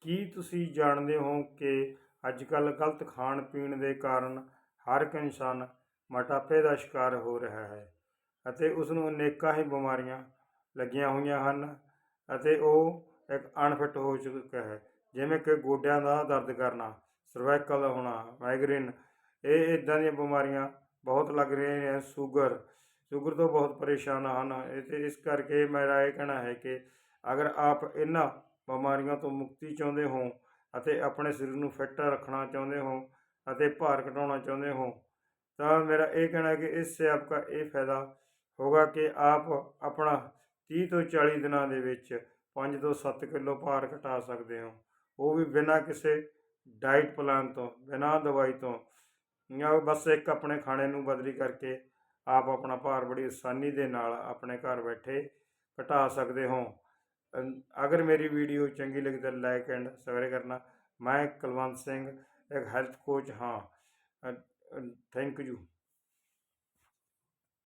ਕੀ ਤੁਸੀਂ ਜਾਣਦੇ ਹੋ ਕਿ ਅੱਜ ਕੱਲ੍ਹ ਗਲਤ ਖਾਣ ਪੀਣ ਦੇ ਕਾਰਨ ਹਰ ਇੱਕ ਇਨਸਾਨ ਮੋਟਾਪੇ ਦਾ ਸ਼ਿਕਾਰ ਹੋ ਰਿਹਾ ਹੈ ਅਤੇ ਉਸ ਨੂੰ ਅਨੇਕਾਂ ਹੀ ਬਿਮਾਰੀਆਂ ਲੱਗੀਆਂ ਹੋਈਆਂ ਹਨ ਅਤੇ ਉਹ ਇੱਕ ਅਨਫਿੱਟ ਹੋ ਚੁੱਕਾ ਹੈ। ਜਿਵੇਂ ਕਿ ਗੋਡਿਆਂ ਦਾ ਦਰਦ ਕਰਨਾ ਸਰਵਾਈਕਲ ਹੋਣਾ ਮਾਈਗ੍ਰੇਨ ਇਹ ਇੱਦਾਂ ਦੀਆਂ ਬਿਮਾਰੀਆਂ ਬਹੁਤ ਲੱਗ ਰਹੀਆਂ ਨੇ। ਸ਼ੂਗਰ ਸ਼ੂਗਰ ਤੋਂ ਬਹੁਤ ਪਰੇਸ਼ਾਨ ਹਨ। ਅਤੇ ਇਸ ਕਰਕੇ ਮੇਰਾ ਇਹ ਕਹਿਣਾ ਹੈ ਕਿ ਅਗਰ ਆਪ ਇਹਨਾਂ ਬਿਮਾਰੀਆਂ ਤੋਂ ਮੁਕਤੀ ਚਾਹੁੰਦੇ ਹੋ ਅਤੇ ਆਪਣੇ ਸਰੀਰ ਨੂੰ ਫਿੱਟ ਰੱਖਣਾ ਚਾਹੁੰਦੇ ਹੋ ਅਤੇ ਭਾਰ ਘਟਾਉਣਾ ਚਾਹੁੰਦੇ ਹੋ, ਤਾਂ ਮੇਰਾ ਇਹ ਕਹਿਣਾ ਹੈ ਕਿ ਇਸ ਸੇ ਆਪਕਾ ਇਹ ਫਾਇਦਾ ਹੋਗਾ ਕਿ ਆਪ ਆਪਣਾ 30 ਤੋਂ 40 ਦਿਨਾਂ ਦੇ ਵਿੱਚ 5 ਤੋਂ 7 ਕਿਲੋ ਭਾਰ ਘਟਾ ਸਕਦੇ ਹੋ। ਉਹ ਵੀ ਬਿਨਾਂ ਕਿਸੇ ਡਾਈਟ ਪਲਾਨ ਤੋਂ, ਬਿਨਾਂ ਦਵਾਈ ਤੋਂ ਜਾਂ ਬਸ ਇੱਕ ਆਪਣੇ ਖਾਣੇ ਨੂੰ ਬਦਲੀ ਕਰਕੇ ਆਪ ਆਪਣਾ ਭਾਰ ਬੜੀ ਆਸਾਨੀ ਦੇ ਨਾਲ ਆਪਣੇ ਘਰ ਬੈਠੇ ਘਟਾ ਸਕਦੇ ਹੋ। ਅਨ- ਅਗਰ ਮੇਰੀ ਵੀਡੀਓ ਚੰਗੀ ਲੱਗੀ ਤਾਂ ਲਾਈਕ ਐਂਡ ਸਬਸਕ੍ਰਾਈਬ ਕਰਨਾ। ਮੈਂ ਕੁਲਵੰਤ ਸਿੰਘ, ਇੱਕ ਹੈਲਥ ਕੋਚ ਹਾਂ। Thank you